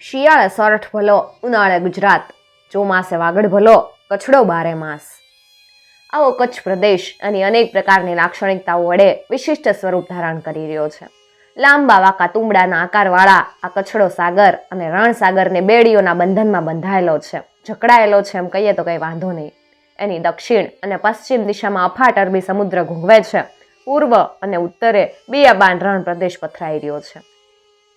શિયાળે સરઠ ભલો, ઉનાળે ગુજરાત. ચોમાસે વાગડ ભલો, કચ્છડો બારે માસ. આવો કચ્છ પ્રદેશ અને અનેક પ્રકારની લાક્ષણિકતાઓ વડે વિશિષ્ટ સ્વરૂપ ધારણ કરી રહ્યો છે. લાંબા વાંકા તુંબડાના આકારવાળા, આ કચ્છડો સાગર અને રણસાગરને બેડીઓના બંધનમાં બંધાયેલો છે. જકડાયેલો છે એમ કહીએ તો કંઈ વાંધો નહીં. એની દક્ષિણ અને પશ્ચિમ દિશામાં અફાટ અરબી સમુદ્ર ઘૂંઘવે છે. પૂર્વ અને ઉત્તરે બિયાબાન રણ પ્રદેશ પથરાઈ રહ્યો છે.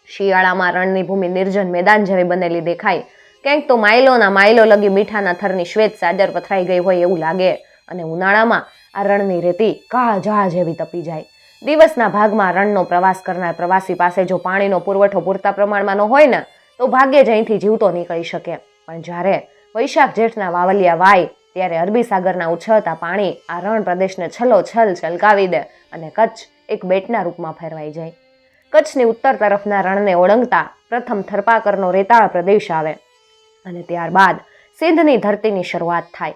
શિયાળામાં રણની ભૂમિ નિર્જન મેદાન જેવી બનેલી દેખાય. ક્યાંક તો માઇલોના માઇલો લગી મીઠાના થરની શ્વેત સાદર પથરાઈ ગઈ હોય એવું લાગે. અને ઉનાળામાં આ રણની રેતી કાળ ઝાળ જેવી તપી જાય. દિવસના ભાગમાં રણનો પ્રવાસ કરનાર પ્રવાસી પાસે જો પાણીનો પુરવઠો પૂરતા પ્રમાણમાં ન હોય ને, તો ભાગ્યે જ અહીંથી જીવતો નીકળી શકે. પણ જ્યારે વૈશાખ જેઠના વાવલિયા વાય, ત્યારે અરબી સાગરના ઉછળતા પાણી આ રણ પ્રદેશને છલો છલ છલકાવી દે અને કચ્છ એક બેટના રૂપમાં ફેરવાઈ જાય. કચ્છની ઉત્તર તરફના રણને ઓળંગતા પ્રથમ થરપાકરનો રેતાળ પ્રદેશ આવે. અને ત્યારબાદ સિંધની ધરતીની શરૂઆત થાય.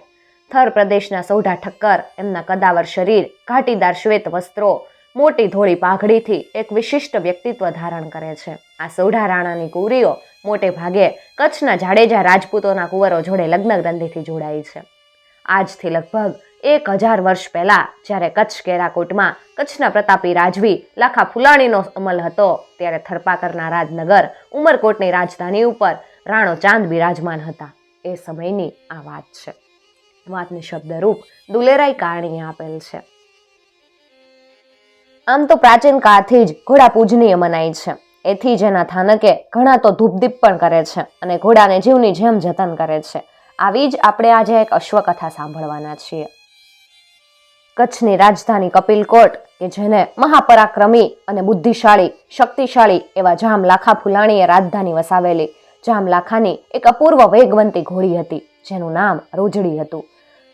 થર પ્રદેશના સૌઢા ઠક્કર, એમના કદાવર શરીર, ઘાટીદાર શ્વેત વસ્ત્રો, મોટી ધોળી પાઘડીથી એક વિશિષ્ટ વ્યક્તિત્વ ધારણ કરે છે. આ સૌઢા રાણાની કુવરીઓ મોટે ભાગે કચ્છના જાડેજા રાજપૂતોના કુંવરો જોડે લગ્ન ગ્રંથિથી જોડાઈ છે. આજથી લગભગ એક હજાર વર્ષ પહેલાં જ્યારે કચ્છ કેરાકોટમાં કચ્છના પ્રતાપી રાજવી લાખા ફુલાણીનો અમલ હતો, ત્યારે થરપાકરના રાજનગર ઉમરકોટની રાજધાની ઉપર રાણો ચાંદ બિરાજમાન હતા. એ સમયની આ વાત છે. વાતની શબ્દરૂપ દુલેરાઈ કારણીએ આપેલ છે. આમ તો પ્રાચીન કાળથી જ ઘોડા પૂજનીય મનાય છે. એથી જ એના થાનકે ઘણા તો ધૂપદીપ પણ કરે છે અને ઘોડાને જીવની જેમ જતન કરે છે. આવી જ આપણે આજે એક અશ્વકથા સાંભળવાના છીએ. કચ્છની રાજધાની કપિલકોટ, કે જેને મહાપરાક્રમી અને બુદ્ધિશાળી, શક્તિશાળી એવા જામલાખા ફુલાણીએ રાજધાની વસાવેલી. જામલાખાની એક અપૂર્વ વેગવંતી ઘોડી હતી, જેનું નામ રોજડી હતું.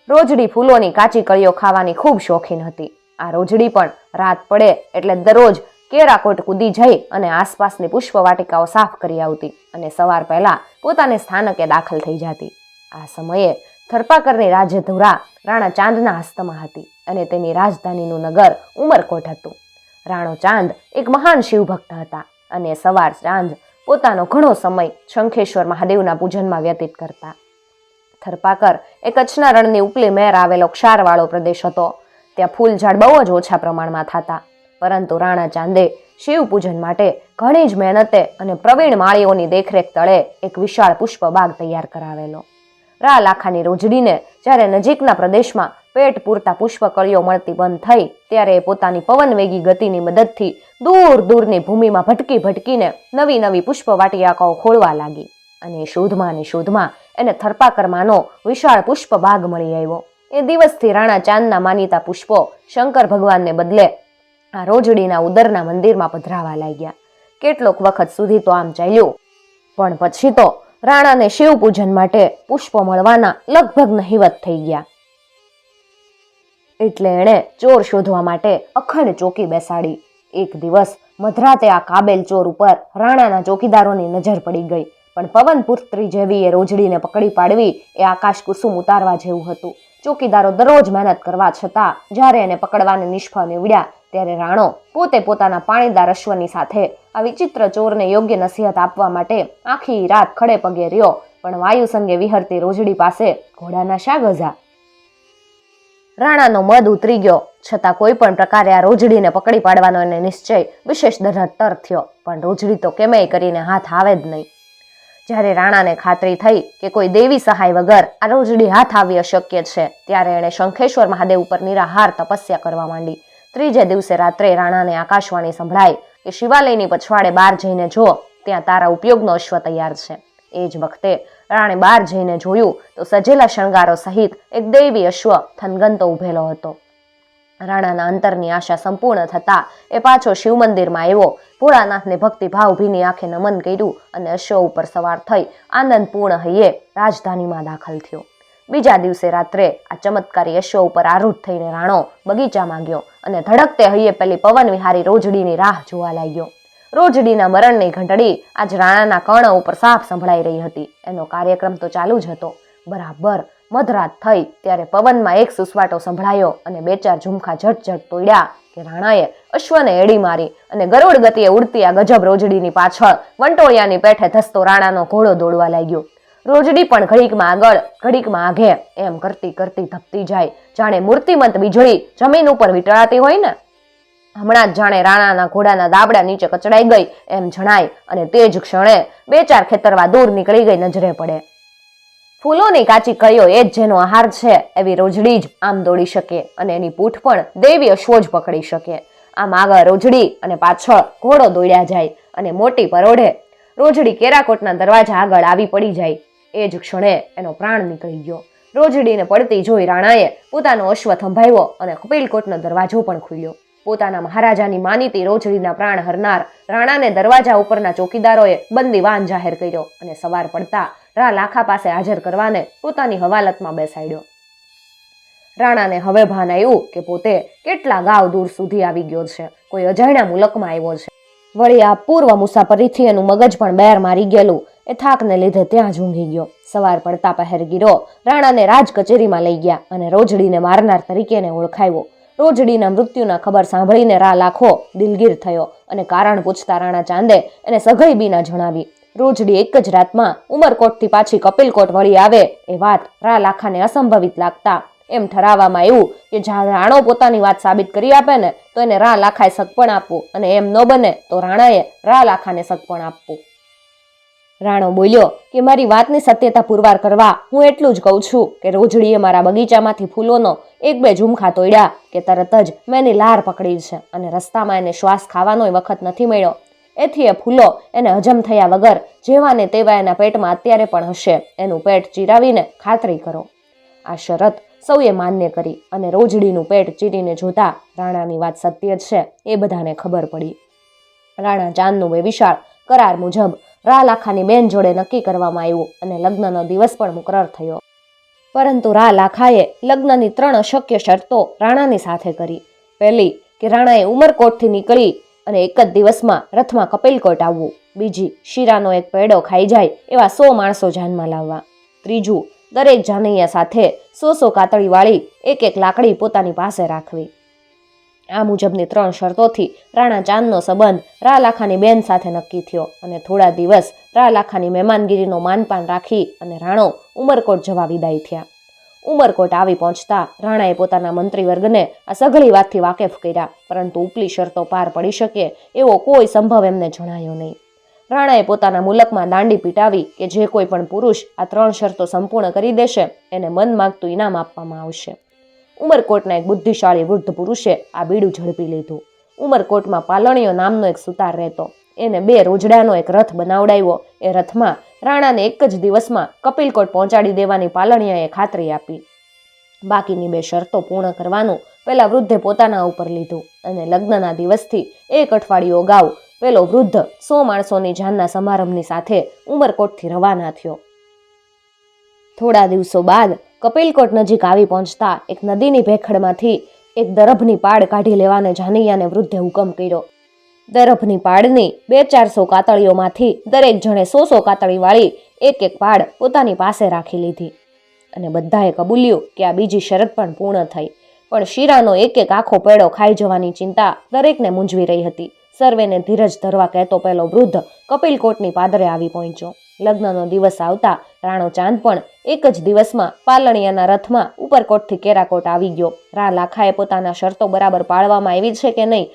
રોજડી ફૂલોની કાચી કળીઓ ખાવાની ખૂબ શોખીન હતી. આ રોજડી પણ રાત પડે એટલે દરરોજ કેરાકોટ કૂદી જઈ અને આસપાસની પુષ્પ વાટિકાઓ સાફ કરી આવતી અને સવાર પહેલાં પોતાને સ્થાનકે દાખલ થઈ જતી. આ સમયે થરપાકરની રાજધુરા રાણા ચાંદના હસ્તમાં હતી. અને તેની રાજધાનીનું નગર ઉમરકોટ હતું. રાણો ચાંદ એક મહાન શિવભક્ત હતા અને સવાર ચાંદ પોતાનો ઘણો સમય શંખેશ્વર મહાદેવના પૂજનમાં વ્યતીત કરતા. થરપાકર એ કચ્છના રણની ઉપલી મેર આવેલો ક્ષારવાળો પ્રદેશ હતો. ત્યાં ફૂલ ઝાડ બહુ જ ઓછા પ્રમાણમાં થતા, પરંતુ રાણા ચાંદે શિવ પૂજન માટે ઘણી જ મહેનતે અને પ્રવીણ માળીઓની દેખરેખ તળે એક વિશાળ પુષ્પ બાગ તૈયાર કરાવેલો. રા લાખાની રોજડીને જ્યારે નજીકના પ્રદેશમાં પેટ પૂરતા પુષ્પકળીઓ મળતી બંધ થઈ, ત્યારે એ પોતાની પવનવેગી ગતિની મદદથી દૂર દૂરની ભૂમિમાં ભટકી ભટકીને નવી નવી પુષ્પ વાટિયાકાઓ ખોળવા લાગી. અને શોધમાં ને શોધમાં એને થરપાકરમાંનો વિશાળ પુષ્પ બાગ મળી આવ્યો. એ દિવસથી રાણા ચાંદના માનીતા પુષ્પો શંકર ભગવાનને બદલે આ રોજડીના ઉદરના મંદિરમાં પધરાવા લાગ્યા. કેટલોક વખત સુધી તો આમ ચાલ્યું, પણ પછી તો રાણાને શિવ પૂજન માટે પુષ્પો મળવાના લગભગ નહિવત થઈ ગયા. એટલે એણે ચોર શોધવા માટે અખંડ ચોકી બેસાડી. એક દિવસ મધરાતે આ કાબેલ ચોર ઉપર રાણાના ચોકીદારોની નજર પડી ગઈ, પણ પવન પુત્રી જેવી એ રોજડીને પકડી પાડવી એ આકાશ કુસુમ ઉતારવા જેવું હતું. ચોકીદારો દરરોજ મહેનત કરવા છતાં જ્યારે એને પકડવાને નિષ્ફળ નીવડ્યા ત્યારે રાણો પોતે પોતાના પાણીદાર અશ્વની સાથે આ વિચિત્ર ચોરને યોગ્ય નસીહત આપવા માટે આખી રાત ખડે પગે રહ્યો, પણ વાયુ સંગે વિહરતી રોજડી પાસે ઘોડાના શા ગઝા રાણાનો મદ ઉતરી ગયો, છતાં કોઈ પણ પ્રકારે આ રોજડીને પકડી પાડવાનો એને નિશ્ચય વિશેષ દઢતર થયો, પણ રોજડી તો કેમેય કરીને હાથ આવે જ નહીં. જ્યારે રાણાને ખાતરી થઈ કે કોઈ દેવી સહાય વગર આ રોજડી હાથ આવી અશક્ય છે, ત્યારે એણે શંખેશ્વર મહાદેવ ઉપર નિરાહાર તપસ્યા કરવા માંડી. ત્રીજે દિવસે રાત્રે રાણાને આકાશવાણી સંભળાય કે, શિવાલયની પછવાડે બહાર જઈને જો, ત્યાં તારા ઉપયોગનો અશ્વ તૈયાર છે. એ જ વખતે રાણે બહાર જઈને જોયું તો સજેલા શણગારો સહિત એક દૈવી અશ્વ થનગનતો ઊભેલો હતો. રાણાના અંતરની આશા સંપૂર્ણ થતા એ પાછો શિવ મંદિરમાં આવ્યો. ભોળાનાથને ભક્તિભાવ ભીની આંખે નમન કર્યું અને અશ્વ ઉપર સવાર થઈ આનંદપૂર્ણ હૈયે રાજધાનીમાં દાખલ થયો. બીજા દિવસે રાત્રે આ ચમત્કારી અશ્વ ઉપર આરૂઢ થઈને રાણો બગીચામાં ગયો અને ધડકતે હૈયે પેલી પવન વિહારી રોજડીની રાહ જોવા લાગ્યો. રોજડીના મરણની ઘંટડી આજ રાણાના કર્ણ ઉપર સાફ સંભળાઈ રહી હતી. એનો કાર્યક્રમ તો ચાલુ જ હતો. બરાબર મધરાત થઈ ત્યારે પવનમાં એક સુસવાટો સંભળાયો અને બે ચાર ઝુમખા ઝટ ઝટ તોડ્યા કે રાણાએ અશ્વને એડી મારી અને ગરુડ ગતિએ ઉડતી આ ગજબ રોજડીની પાછળ વંટોળિયાની પેઠે ધસતો રાણાનો ઘોડો દોડવા લાગ્યો. રોજડી પણ ઘડીકમાં આગળ, ઘડીકમાં આઘે એમ કરતી કરતી ધપતી જાય. જાણે મૂર્તિમંત વીજળી જમીન ઉપર વીટળાતી હોય ને? હમણાં જ જાણે રાણાના ઘોડાના દાબડા નીચે કચડાઈ ગઈ, એમ જણાય, અને તે જ ક્ષણે બે ચાર ખેતરવા દૂર નીકળી ગઈ નજરે પડે. ફૂલોની કાચી કયો એ જ જેનો આહાર છે, એવી રોજડી જ આમ દોડી શકે, અને એની પૂઠ પણ દેવી અશ્વો જ પકડી શકે. આમ આગળ રોજડી અને પાછળ ઘોડો દોડ્યા જાય, અને મોટી પરોઢે રોજડી કેરાકોટના દરવાજા આગળ આવી પડી જાય. એ જ ક્ષણે એનો પ્રાણ નીકળી ગયો. રોજડીને પડતી જોઈ રાણાએ પોતાનો અશ્વ થંભાવ્યો અને કપિલકોટનો દરવાજો પણ ખુલ્યો. પોતાના મહારાજાની માનીતી રોજડીના પ્રાણ હરનાર રાણાને દરવાજા ઉપરના ચોકીદારોએ બંદીવાન જાહેર કર્યો અને સવાર પડતા રા લાખા પાસે હાજર કરવાને પોતાની હવાલતમાં બેસાડ્યો. રાણાને હવે ભાન આવ્યું કે પોતે કેટલા ગાવ દૂર સુધી આવી ગયો છે. કોઈ અજાણ્યા મુલકમાં આવ્યો છે. વળી આ પૂર્વ મુસાફરીથી એનું મગજ પણ બેર મારી ગયેલું એ થાકને લીધે ત્યાં જ ઊંઘી ગયો. સવાર પડતા પહેરગીરો રાણાને રાજ કચેરીમાં લઈ ગયા અને રોજડીને મારનાર તરીકે એને ઓળખાવ્યો રોજડીના મૃત્યુના ખબર સાંભળીને રા લાખો દિલગીર થયો અને કારણ પૂછતા રાણા ચાંદે એને સઘળી બીના જણાવી, રોજડી એક જ રાતમાં ઉમરકોટથી પાછી કપિલકોટ વળી આવે એ વાત રા લાખાને અસંભવિત લાગતા. એમ ઠરાવવામાં આવ્યું કે જ્યાં રાણો પોતાની વાત સાબિત કરી આપે ને તો એને રા લાખાએ સગપણ આપવું અને એમ ન બને તો રાણાએ રા લાખાને સગપણ આપવું. રાણો બોલ્યો કે મારી વાતની સત્યતા પુરવાર કરવા હું એટલું જ કહું છું કે રોજડીએ મારા બગીચામાંથી ફૂલોનો એક બે ઝુમખા તોડ્યા કે તરત જ મેં એની લાર પકડી છે અને રસ્તામાં એને શ્વાસ ખાવાનોય વખત નથી મળ્યો. એથી એ ફૂલો એને હજમ થયા વગર જેવા ને તેવા એના પેટમાં અત્યારે પણ હશે. એનું પેટ ચીરાવીને ખાતરી કરો. આ શરત સૌએ માન્ય કરી અને રોજડીનું પેટ ચીરીને જોતા રાણાની વાત સત્ય છે એ બધાને ખબર પડી. રાણા ચાંદનું બે વિશાળ કરાર મુજબ રા લાખાની બેન જોડે નક્કી કરવામાં આવ્યું અને લગ્નનો દિવસ પણ મુકરર થયો. પરંતુ રા લાખાએ લગ્નની ત્રણ અશક્ય શરતો રાણાની સાથે કરી. પહેલી, કે રાણાએ ઉમરકોટથી નીકળી અને એક જ દિવસમાં રથમાં કપિલકોટ આવવું. બીજી, શીરાનો એક પેડો ખાઈ જાય એવા સો માણસો જાનમાં લાવવા. ત્રીજું, દરેક જાનૈયા સાથે સો સો કાતળીવાળી એક એક લાકડી પોતાની પાસે રાખવી. આ મુજબની ત્રણ શરતોથી રાણા ચાંદનો સંબંધ રાલાખાની બેન સાથે નક્કી થયો અને થોડા દિવસ રાલાખાની મહેમાનગીરીનો માનપાન રાખી અને રાણો ઉમરકોટ જવા વિદાય થયા. ઉમરકોટ આવી પહોંચતા રાણાએ પોતાના મંત્રીવર્ગને આ સઘળી વાતથી વાકેફ કર્યા, પરંતુ ઉપલી શરતો પાર પડી શકે એવો કોઈ સંભવ એમને જણાયો નહીં. રાણાએ પોતાના મુલકમાં દાંડી પીટાવી કે જે કોઈ પણ પુરુષ આ ત્રણ શરતો સંપૂર્ણ કરી દેશે, એને મન માગતું ઇનામ આપવામાં આવશે. ઉમરકોટના એક બુદ્ધિશાળી વૃદ્ધ પુરુષે આ બીડું ઝડપી લીધું. ઉમરકોટમાં પાલણીયો નામનો એક સુતાર રહેતો. એને બે રોજડાનો એક રથ બનાવડાવ્યો. એ રથમાં રાણાને એક જ દિવસમાં કપિલકોટ પહોંચાડી દેવાની પાલણીયાએ ખાતરી આપી. બાકીની બે શરતો પૂર્ણ કરવાનું પેલા વૃદ્ધે પોતાના ઉપર લીધું અને લગ્નના દિવસથી એક અઠવાડિયું અગાઉ પેલો વૃદ્ધ સો માણસોની જાનના સમારંભની સાથે ઉમરકોટથી રવાના થયો. થોડા દિવસો બાદ કપિલકોટ નજીક આવી પહોંચતા એક નદીની ભેખડમાંથી એક દરભની પાડ કાઢી લેવાને જાનૈયાને વૃદ્ધે હુકમ કર્યો. દરભની પાડની બે ચારસો કાતળીઓમાંથી દરેક જણે સો સો કાતળીવાળી એક એક પાડ પોતાની પાસે રાખી લીધી. અને બધાએ કબૂલ્યું કે આ બીજી શરત પણ પૂર્ણ થઈ. પણ શીરાનો એક એક આખો પેડો ખાઈ જવાની ચિંતા દરેકને મૂંઝવી રહી હતી. સર્વેને ધીરજ ધરવા કહેતો પેલો વૃદ્ધ કપિલકોટની પાદરે આવી પહોંચ્યો. લગ્નનો દિવસ આવતા રાણો ચાંદ પણ એક જ દિવસમાં પાલણિયાના રથમાં ઉપરકોટથી કેરાકોટ આવી ગયો. રા લાખાએ પોતાના શરતો બરાબર પાળવામાં આવી છે કે નહીં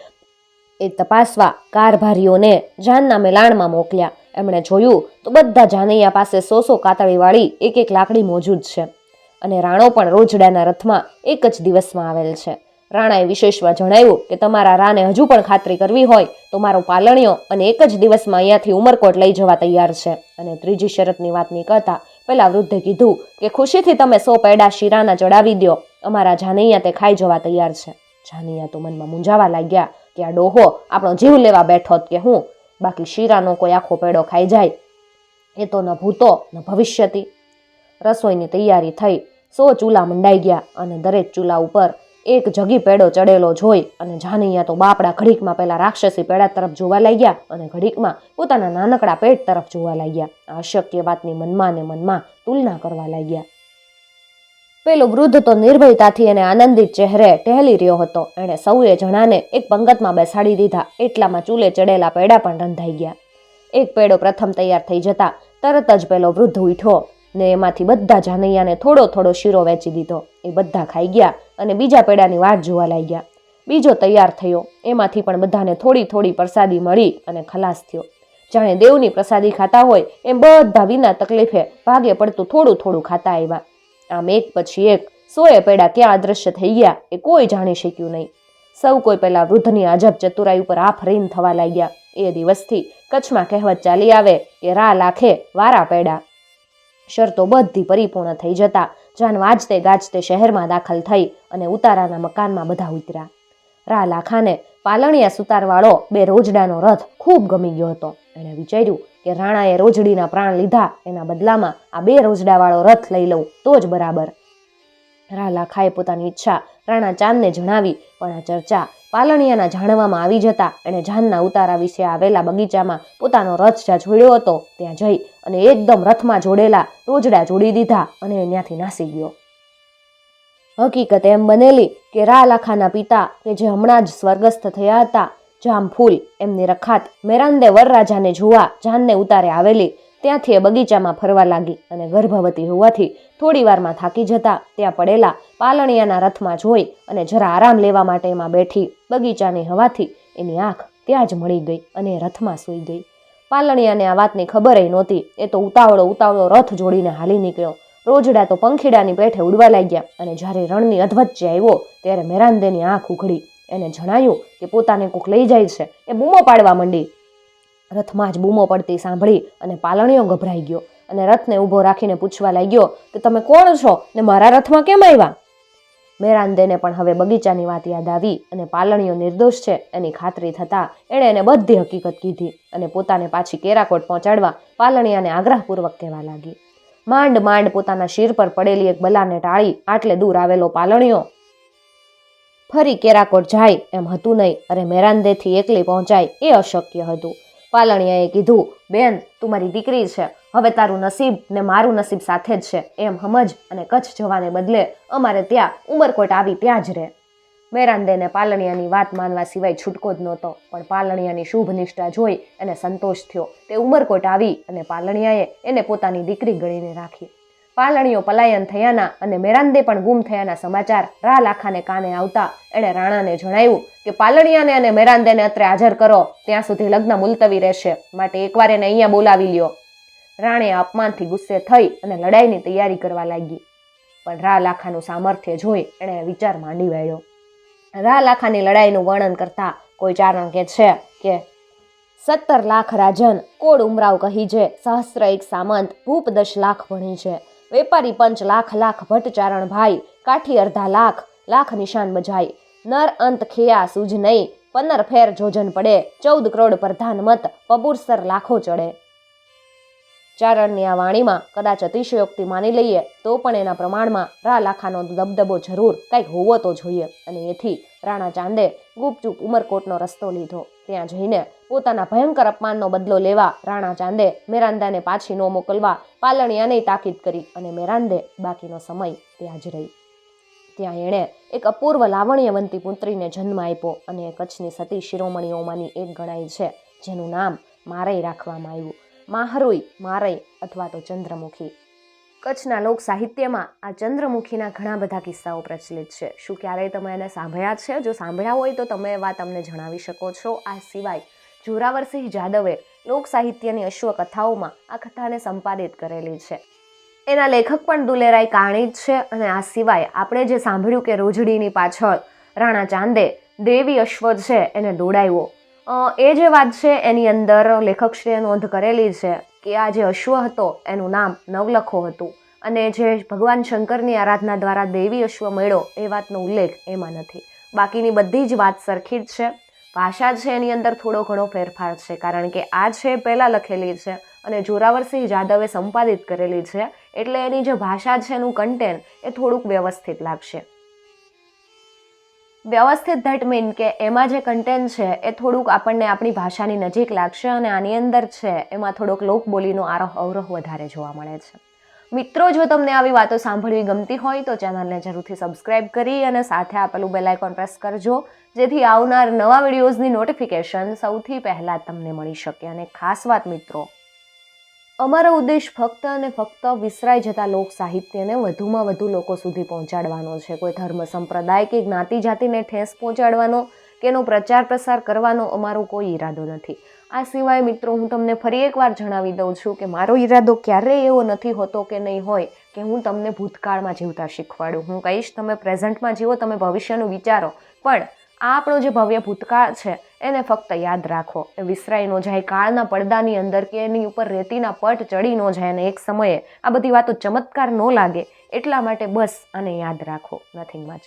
એ તપાસવા કારભારીઓને જાનના મેલાણમાં મોકલ્યા. એમણે જોયું તો બધા જાનૈયા પાસે સો સો કાતળીવાળી એક એક લાકડી મોજૂદ છે અને રાણો પણ રોજડાના રથમાં એક જ દિવસમાં આવેલ છે. રાણાએ વિશેષમાં જણાવ્યું કે તમારા રાને હજુ પણ ખાતરી કરવી હોય તો મારો પાલણીઓ અને એક જ દિવસમાં અહીંયાથી ઉમરકોટ લઈ જવા તૈયાર છે. અને ત્રીજી શરતની વાતની નીકળતા પેલા વૃદ્ધે કીધું કે ખુશીથી તમે સો પૈડા શીરાના ચડાવી દો અમારા જાનૈયા તે ખાઈ જવા તૈયાર છે. જાનૈયા તો મનમાં મૂંઝાવા લાગ્યા કે આ ડોહો આપણો જીવ લેવા બેઠો કે હું? બાકી શીરાનો કોઈ આખો પેડો ખાઈ જાય. એ તો ન ભૂતો, ન ભવિષ્યથી રસોઈની તૈયારી થઈ. સો ચૂલા મંડાઈ ગયા અને દરેક ચૂલા ઉપર એક જગી પેડો ચડેલો જોઈ અને જાનૈયા તો બાપડા ઘડીકમાં પેલા રાક્ષસી પેડા તરફ જોવા લાગ્યા અને ઘડીકમાં પોતાના નાનકડા પેટ તરફ જોવા લાગ્યા. અશક્ય વાતની મનમાં ને મનમાં તુલના કરવા લાગ્યા. પેલો વૃદ્ધ તો નિર્ભયતાથી અને આનંદિત ચહેરે ટહેલી રહ્યો હતો. એણે સૌએ જણાને એક પંગતમાં બેસાડી દીધા. એટલામાં ચૂલે ચડેલા પેડા પણ રંધાઈ ગયા. એક પેડો પ્રથમ તૈયાર થઈ જતા તરત જ પેલો વૃદ્ધ ઉઠ્યો. ને એમાંથી બધા જાનૈયાને થોડો થોડો શીરો વેચી દીધો. એ બધા ખાઈ ગયા અને બીજા પેડાની વાટ જોવા લાગ્યા. બીજો તૈયાર થયો. એમાંથી પણ બધાને થોડી થોડી પ્રસાદી મળી અને ખલાસ થયો. જાણે દેવની પ્રસાદી ખાતા હોય એમ બધા વિના તકલીફે ભાગે પડતું થોડું થોડું ખાતા આવ્યા. આમ એક પછી એક સોએ પેડા ક્યાં અદૃશ્ય થઈ ગયા એ કોઈ જાણી શક્યું નહીં. સૌ કોઈ પહેલાં વૃદ્ધની અજબ ચતુરાઈ ઉપર આફરીન થવા લાગ્યા. એ દિવસથી કચ્છમાં કહેવત ચાલી આવે કે રા લાખે વારા પેડા. શરતો બધી પરિપૂર્ણ થઈ જતા જાન વાજતે ગાજતે શહેરમાં દાખલ થઈ અને ઉતારાના મકાનમાં બધા ઉતર્યા. રાલા લાખાને પાલણિયા સુતારવાળો બે રોજડાનો રથ ખૂબ ગમી ગયો હતો. એણે વિચાર્યું કે રાણાએ રોજડીના પ્રાણ લીધા એના બદલામાં આ બે રોજડાવાળો રથ લઈ લઉં તો જ બરાબર. રાલા ખાએ પોતાની ઈચ્છા રાણા ચાંદને જણાવી, પણ આ ચર્ચા પાલણિયાના જાણવામાં આવી જતા એણે જાનના ઉતારા વિશે આવેલા બગીચામાં પોતાનો રથ જ્યાં જોડ્યો હતો ત્યાં જઈ અને એકદમ રથમાં જોડેલા રોજડા જોડી દીધા અને ત્યાંથી નાસી ગયો. હકીકત એમ બનેલી કે રા લાખાના પિતા કે જે હમણાં જ સ્વર્ગસ્થ થયા હતા, જામફૂલ, એમની રખાત મેરાંદે વરરાજાને જોવા જાનને ઉતારે આવેલી ત્યાંથી એ બગીચામાં ફરવા લાગી અને ગર્ભવતી હોવાથી થોડી વારમાં થાકી જતા ત્યાં પડેલા પાલણિયાના રથમાં જોઈ અને જરા આરામ લેવા માટે એમાં બેઠી બગીચાની હવાથી એની આંખ ત્યાં જ મળી ગઈ અને રથમાં સૂઈ ગઈ. પાલણિયાને આ વાતની ખબર નહોતી. એ તો ઉતાવળો ઉતાવળો રથ જોડીને હાલી નીકળ્યો. રોજડા તો પંખીડાની પેઠે ઉડવા લાગ્યા અને જ્યારે રણની અધવચ્ચે આવ્યો ત્યારે મેરાંદેની આંખ ઉઘડી. એને જણાયું કે પોતાને કોક લઈ જાય છે. એ બૂમો પાડવા માંડી. રથમાં જ બૂમો પડતી સાંભળી અને પાલણીઓ ગભરાઈ ગયો અને રથને ઊભો રાખીને પૂછવા લાગ્યો કે તમે કોણ છો ને મારા રથમાં કેમ આવ્યા? મેરાંદેને પણ હવે બગીચાની વાત યાદ આવી અને પાલણીઓ નિર્દોષ છે એની ખાતરી થતાં એણે એને બધી હકીકત કીધી અને પોતાને પાછી કેરાકોટ પહોંચાડવા પાલણીયાને આગ્રહપૂર્વક કહેવા લાગી. માંડ માંડ પોતાના શિર પર પડેલી એક બલાને ટાળી આટલે દૂર આવેલો પાલણીઓ, ફરી કેરાકોટ જાય એમ હતું નહીં, અરે મેરાંદેથી એકલી પહોંચાય એ અશક્ય હતું. પાલણિયાએ કીધું, બેન, તું મારી દીકરી છે. હવે તારું નસીબ ને મારું નસીબ સાથે જ છે. એમ સમજ અને કચ્છ જવાને બદલે અમારે ત્યાં ઉમરકોટ આવી ત્યાં જ રહે. મેરાંદેને પાલણિયાની વાત માનવા સિવાય છૂટકો જ નહોતો, પણ પાલણિયાની શુભ નિષ્ઠા જોઈ એને સંતોષ થયો. તે ઉમરકોટ આવી અને પાલણિયાએ એને પોતાની દીકરી ગણીને રાખી. પાલણીઓ પલાયન થયાના અને મેરાંદે પણ ગુમ થયાના સમાચાર રા લાખાને કાને આવતા. એણે રાણાને જણાવ્યું કે પાલણિયાને અને મેરાંદેને અત્રે હાજર કરો, ત્યાં સુધી લગ્ન મુલતવી રહેશે. માટે એકવાર એને અહીંયા બોલાવી લ્યો. રાણે અપમાનથી ગુસ્સે થઈ અને લડાઈની તૈયારી કરવા લાગી. પણ રા લાખાનું સામર્થ્ય જોઈ એણે વિચાર માંડી વાળ્યો. રા લાખાની લડાઈનું વર્ણન કરતા કોઈ ચારણ કે છે કે, સત્તર લાખ રાજન કોડ ઉમરાવ કહી છે સહસ્ત્ર એક સામંત ભૂપ દસ લાખ ભણી છે વેપારી પંચ લાખ લાખ ભટ્ટ ચારણ ભાઈ, કાઠી અડધા લાખ લાખ નિશાન બજાય. નર અંત ખેયા સૂજ નહીં પંદર ફેર જોજન પડે. ચૌદ કરોડ પ્રધાન મત, પબુરસર લાખો ચડે. ચારણની આ વાણીમાં કદાચ અતિશયોક્તિ માની લઈએ, તો પણ એના પ્રમાણમાં રા લાખાનો દબદબો જરૂર, કંઈક હોવો તો જોઈએ. અને એથી રાણા ચાંદે ગુપચુપ ઉમરકોટનો રસ્તો લીધો. ત્યાં જઈને પોતાના ભયંકર અપમાનનો બદલો લેવા રાણા ચાંદે મેરાંદાને પાછી ન મોકલવા પાલણિયાને તાકીદ કરી અને મેરાંદે બાકીનો સમય ત્યાં જ રહી. ત્યાં એણે એક અપૂર્વ લાવણ્યવંતી પુત્રીને જન્મ આપ્યો અને કચ્છની સતી શિરોમણીઓમાંની એક ગણાય છે, જેનું નામ મારઈ રાખવામાં આવ્યું. માહરુઈ, મારઈ અથવા તો ચંદ્રમુખી. કચ્છના લોક સાહિત્યમાં આ ચંદ્રમુખીના ઘણા બધા કિસ્સાઓ પ્રચલિત છે. શું ક્યારેય તમે એને સાંભળ્યા છે? જો સાંભળ્યા હોય તો તમે એ વાત અમને જણાવી શકો છો. આ સિવાય જોરાવરસિંહ જાદવે લોક સાહિત્યની અશ્વકથાઓમાં આ કથાને સંપાદિત કરેલી છે. એના લેખક પણ દુલેરાય કાણી જ છે અને આ સિવાય આપણે જે સાંભળ્યું કે રોજડીની પાછળ રાણા ચાંદે દેવી અશ્વ છે એને દોડાવ્યો. એ જે વાત છે એની અંદર લેખકશ્રીએ નોંધ કરેલી છે. કે આ જે અશ્વ હતો, એનું નામ નવલખો હતું. અને જે ભગવાન શંકરની આરાધના દ્વારા દેવી અશ્વ મળ્યો, એ વાતનો ઉલ્લેખ એમાં નથી. બાકીની બધી જ વાત સરખી જ છે. ભાષા છે એની અંદર થોડો ઘણો ફેરફાર છે, કારણ કે આ છે પહેલાં લખેલી છે અને જોરાવરસિંહ જાદવે સંપાદિત કરેલી છે. એટલે એની જે ભાષા છે એનું કન્ટેન્ટ એ થોડુંક વ્યવસ્થિત લાગશે. વ્યવસ્થિત ધેટ મીન કે એમાં જે કન્ટેન્ટ છે, એ થોડુંક આપણને આપણી ભાષાની નજીક લાગશે અને આની અંદર છે, એમાં થોડોક લોકબોલીનો આરોહ અવરોહ વધારે જોવા મળે છે. મિત્રો, જો તમને આવી વાતો સાંભળવી ગમતી હોય, તો ચેનલને જરૂરથી સબસ્ક્રાઇબ કરી અને સાથે આપેલું બેલ આઇકોન પ્રેસ કરજો, જેથી આવનાર નવા વિડીયોઝની નોટિફિકેશન સૌથી પહેલાં તમને મળી શકે. અને ખાસ વાત મિત્રો અમારો ઉદ્દેશ ફક્ત અને ફક્ત વિસરાઈ જતા લોક સાહિત્યને વધુમાં વધુ લોકો સુધી પહોંચાડવાનો છે. કોઈ ધર્મ, સંપ્રદાય કે જ્ઞાતિ જાતિને ઠેસ પહોંચાડવાનો કે એનો પ્રચાર પ્રસાર કરવાનો અમારો કોઈ ઈરાદો નથી. આ સિવાય મિત્રો, હું તમને ફરી એકવાર જણાવી દઉં છું કે મારો ઈરાદો ક્યારેય એવો નથી હોતો કે નહીં હોય કે હું તમને ભૂતકાળમાં જીવતા શીખવાડું. હું કહીશ, તમે પ્રેઝન્ટમાં જીવો, તમે ભવિષ્યનું વિચારો. પણ આ આપણો જે ભવ્ય ભૂતકાળ છે, એને ફક્ત યાદ રાખો. એ વિસરાઈ ન જાય, કાળના પડદાની અંદર કે એની ઉપર રેતીના પટ ચડી ન જાય અને એક સમયે આ બધી વાતો ચમત્કાર ન લાગે, એટલા માટે બસ આને યાદ રાખો. Nothing much